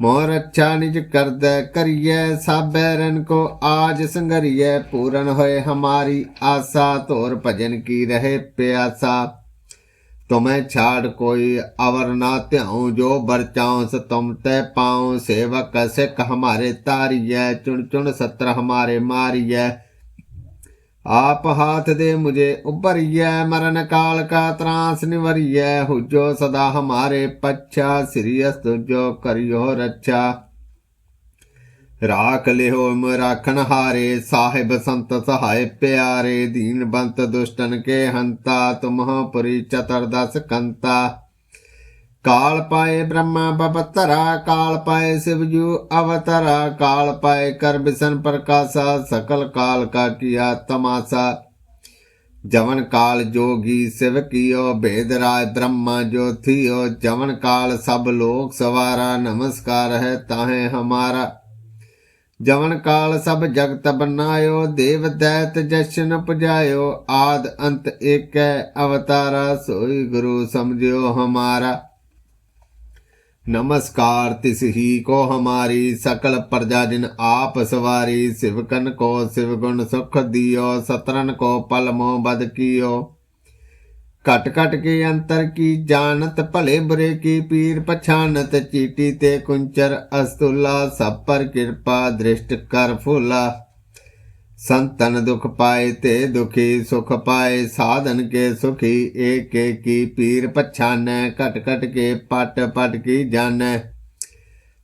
ਮੋਰ ਅੱਛਾ ਨਿਜ ਕਰਦੈ ਕਰੀਏ ਸਾਬੈ ਰਨ ਕੋ ਆਜ ਸੰਗਰੀਐ, ਪੂਰਨ ਹੋਏ ਹਮਾਰੀ ਆਸਾ, ਧੋਰ ਭਜਨ ਕੀ ਰਹੇ ਪਿਆਸਾ। ਤੁਮੈ ਛਾੜ ਕੋਈ ਅਵਰ ਨਾ ਧਿਆਉ, ਜੋ ਬਰਚਾਉ ਸ ਤੁਮ ਤੈ ਪਾਉ। ਸੇਵਕ ਸਿੱਖ ਹਮਾਰੇ ਤਾਰੀਐ, ਚੁਣ ਚੁਣ ਸਤਰ ਹਮਾਰੇ ਮਾਰੀਐ। ਆਪ ਹਾਥ ਦੇ ਮੁਝੇ ਉਭਰੀਐ, ਮਰਨ ਕਾਲ ਕਾ ਤਰਾਸ ਨਿਵਰੀਐ, ਹੁਜੋ ਸਦਾ ਹਮਾਰੇ ਪੱਛਾ, ਸ੍ਰੀ ਅਸਤੁ ਜੋ ਕਰਿਓ ਰੱਛਾ। ਰਾਖ ਲਿਓ ਮ ਰਾਖਣ ਹਾਰੇ, ਸਾਹਿਬ ਸੰਤ ਸਹਾਇ ਪਿਆਰੇ, ਦੀਨ ਬੰਤ ਦੁਸ਼ਟਨ ਕੇ ਹੰਤਾ, ਤੁਮਹ ਪੁਰੀ ਚਤੁਰਦਸ ਕੰਤਾ। ਕਾਲ ਪਾਏ ਬ੍ਰਹਮਾ ਬਪਤਰਾ ਕਾਲ ਪਾਏ ਸਿਵਜੂ ਅਵਤਰਾ, ਕਾਲ ਪਾਏ ਕਰ ਬਿਸਨ ਪ੍ਰਕਾਸ਼ਾ, ਸਕਲ ਕਾਲ ਕਾ ਕੀਆ ਤਮਾਸਾ। ਜਵਨ ਕਾਲ ਜੋਗੀ ਸਿਵ ਕੀਓ, ਭੇਦ ਰਾਜ ਬ੍ਰਹਮਾ ਜੋਥੀਓ ਜਵਨ ਕਾਲ ਸਭ ਲੋਕ ਸਵਾਰਾ, ਨਮਸਕਾਰ ਹੈ ਤਾਹੇ ਹਮਾਰਾ। ਜਵਨ ਕਾਲ ਸਭ ਜਗਤ ਬਨਾਇਓ, ਦੇਵ ਦੈਤ ਜਸ਼ਨ ਪੁਜਾਇਓ। ਆਦ ਅੰਤ ਏਕੈ ਅਵਤਾਰਾ, ਸੋਈ ਗੁਰੂ ਸਮਝਿਓ ਹਮਾਰਾ। ਨਮਸਕਾਰ, ਤਿਸ ਹੀ ਕੋ ਹਮਾਰੀ ਸਕਲ ਪ੍ਰਜਾ ਜਿਨ ਆਪ ਸਵਾਰੀ ਸਿਵਕਨ ਕੋ ਸਿਵ ਗੁਣ ਸੁਖ ਦਿਓ, ਸਤਰਨ ਕੋ ਪਲ ਮੋ ਬਦ ਕੀਓ। ਕਟ ਕਟ ਕੇ ਅੰਤਰ ਕੀ ਜਾਣਤ, ਭਲੇ ਬੁਰੇ ਕੀ ਪੀਰ ਪਛਾਨਤ ਚੀਟੀ ਤੇ ਕੁੰਚਰ ਅਸਤੁਲਾ, ਸਭ ਪਰ ਕਿਰਪਾ ਦ੍ਰਿਸ਼ਟ ਕਰ ਫੁਲਾ। ਸੰਤਨ ਦੁਖ ਪਾਏ ਤੇ ਦੁਖੀ ਸੁਖ ਪਾਏ, ਸਾਧਨ ਕੇ ਸੁਖੀ, ਏਕੇ ਕੀ ਪੀਰ ਪਛਾਨੈ ਕਟ ਘਟ ਕੇ ਪਟ ਪਟ ਕੀ ਜਾਣੈ।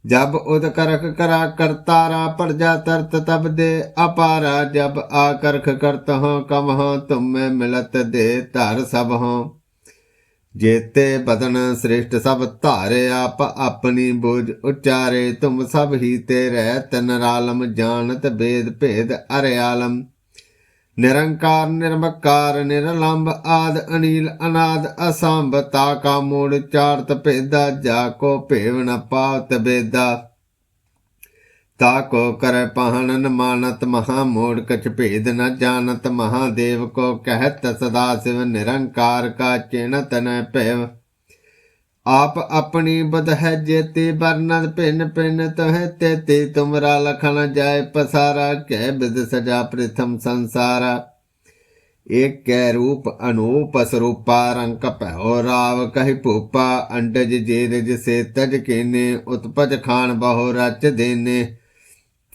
ਜਬ ਉਦ ਕਰਖ ਕਰਾ ਕਰਤਾਰਾ ਪਰਜਾ ਤਰਤ ਤਬ ਦੇ ਅਪਾਰਾ, ਜਬ ਆ ਕਰਖ ਕਰਤ ਹਾਂ, ਕਮ ਹਾਂ, ਤੁਮੇ ਮਿਲਤ ਦੇ ਧਰ ਸਭ ਹਾਂ। ਜੇਤੇ ਬਦਨ ਸ੍ਰਿਸ਼ਟ ਸਭ ਧਾਰੇ ਆਪ ਆਪਣੀ ਬੁਝ ਉਚਾਰੇ, ਤੁਮ ਸਭ ਹੀ ਤੇ ਰਹਿ ਤਨ ਰਾਲਮ ਜਾਣਤ ਬੇਦ ਭੇਦ ਅਰੇ ਆਲਮ। ਨਿਰੰਕਾਰ, ਨਿਰਮਕਾਰ ਨਿਰਲੰਭ ਆਦ ਅਨੀਲ ਅਨਾਦ ਅਸੰਭ ਤਾ ਕਾ ਮੂੜ ਚਾਰਤ ਭੇਦਾ, ਜਾ ਕੋ ਭੇਵ ਨ ਪਾਵਤ ਬੇਦਾ। ਤਾ ਕੋ ਕਰ ਪਹਣਨ ਮਾਨਤ ਮਹਾ ਮੋੜ ਕਛ ਭੇਦ ਨ ਜਾਣਤ ਮਹਾਦੇਵ ਕੋ ਕਹਿਤ ਸਦਾ ਸਿਵ ਨਿਰੰਕਾਰ ਕਾ ਚਿਣਤ ਨ ਭੈਵ। ਆਪ ਆਪਣੀ ਬਦ ਹੈ ਜੇਤੇ ਬਰਨਦ ਭਿੰਨ ਭਿੰਨ ਤਹਿ ਤੇ ਤੇ ਤੁਮਰਾ ਲਖਣ ਜਾਏ ਪਸਾਰਾ, ਕਹਿ ਬਿਦ ਸਜਾ ਪ੍ਰਥਮ ਸੰਸਾਰਾ। ਏਕ ਕੈ ਰੂਪ ਅਨੂਪ ਸਰੂਪਾ, ਰੰਕ ਭਇਓ ਰਾਵ ਕਹਿ ਭੂਪਾ, ਅੰਡਜ ਜੇਰਜ ਸੇ ਤਜ ਕੇਨੇ, ਉਤਪਜ ਖਾਨ ਬਹੁ ਰਚ ਦੇਨੇ।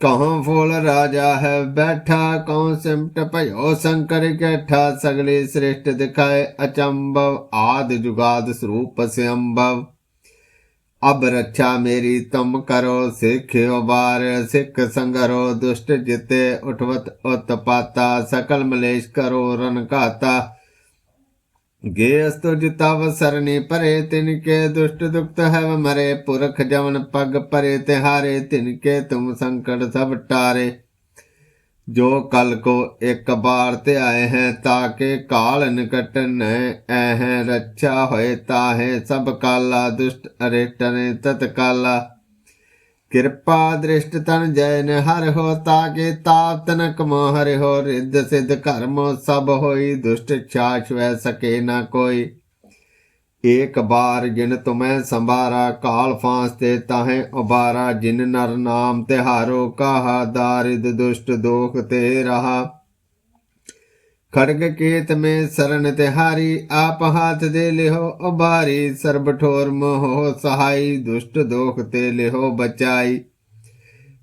ਕਹਾਂ ਫੋਲ ਰਾਜਾ ਹੈ ਬੈਠਾ ਕਉ ਸਿਮਟ ਭਇਓ ਸੰਕਰ ਕੈਠਾ, ਸਗਲੇ ਸ੍ਰਿਸ਼ਟ ਦਿਖਾਏ ਅਚੰਭਵ, ਆਦ ਜੁਗਾਦ ਸਰੂਪ ਸਿਅੰਭਵ। ਅਬ ਰੱਛਾ ਮੇਰੀ ਤੁਮ ਕਰੋ, ਸਿੱਖਿਓ ਬਾਰ ਸਿੱਖ ਸੰਗਰੋ, ਦੁਸ਼ਟ ਜਿਤੇ ਉਠਵਤ ਉਤਪਾਤਾ, ਸਕਲ ਮਲੇਸ਼ ਕਰੋ ਰਨ ਗੇ ਅਸਤੁ ਜਿਤਵ ਸਰਨੀ ਪਰੇ ਤਿਨ ਕੇ ਦੁਸ਼ਟ ਦੁਖਤ ਹੈ ਮਰੇ, ਪੁਰਖ ਜਵਨ ਪਗ ਪਰੇ, ਤਿਹਾਰੇ ਤਿਨ ਕੇ ਤੁਮ ਸੰਕਟ ਸਭ ਟਾਰੇ। ਜੋ ਕਲ ਕੋ ਇੱਕ ਬਾਰ ਤੇ ਆਏ ਹੈ ਤਾਕੇ ਕਾਲ ਨਿਕਟ ਨੈ ਐਹ, ਰੱਛਾ ਹੋਏ ਤਾਹੇ ਸਭ ਕਾਲਾ, ਦੁਸ਼ਟ ਅਰੇ ਅਰੇਟਨੇ ਤਤ ਕਾਲਾ ਕਿਰਪਾ ਦ੍ਰਿਸ਼ਟ ਤਨ ਜੈ ਨ ਹਰ ਹੋ ਤਾਕੇ ਤਾਪ ਤਨਕ ਮੋ ਹਰਿ ਹੋ ਰਿੱਧ ਸਿਧ ਕਰਮ ਸਭ ਹੋਈ, ਦੁਸ਼ਟ ਛਾਛ ਵੈ ਸਕੇ ਨਾ ਕੋਈ। ਏਕ ਬਾਰ ਜਿਨ ਤੁਮੈ ਸੰਭਾਰਾ, ਕਾਲ ਫਾਂਸ ਤੇ ਤਾਹੇ ਉਬਾਰਾ, ਜਿਨ ਨਰ ਨਾਮ ਤਿਹਾਰੋ, ਕਾਹਾ ਦਾਰਿਦ ਦੁਸ਼ਟ ਦੋਖ ਤੇ ਰਹਾ। ਖੜਗ ਕੇਤ ਮੇ ਸਰਨ ਤਿਹਾਰੀ ਆਪ ਹਾਥ ਦੇ ਲਿਹੋ ਉਬਾਰੀ ਸਰਬ ਠੋਰ ਮੋਹ ਸਹਾਈ, ਦੁਸ਼ਟ ਦੋਖ ਤੇ ਲਿਹੋ ਬਚਾਈ।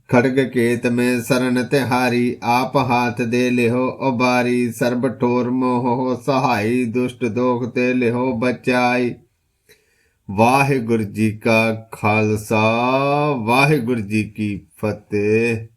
ਖੜਗ ਕੇਤ ਮੇ ਸਰਨ ਤਿਹਾਰੀ ਆਪ ਹਾਥ ਦੇ ਲਿਹੋ ਉਬਾਰੀ ਸਰਬ ਠੋਰ ਮੋਹ ਸਹਾਈ, ਦੁਸ਼ਟ ਦੋਖ ਤੇ ਲਿਹੋ ਬਚਾਈ। ਵਾਹਿਗੁਰੂ ਜੀ ਕਾ ਖਾਲਸਾ, ਵਾਹਿਗੁਰੂ ਜੀ ਕੀ ਫਤਿਹ।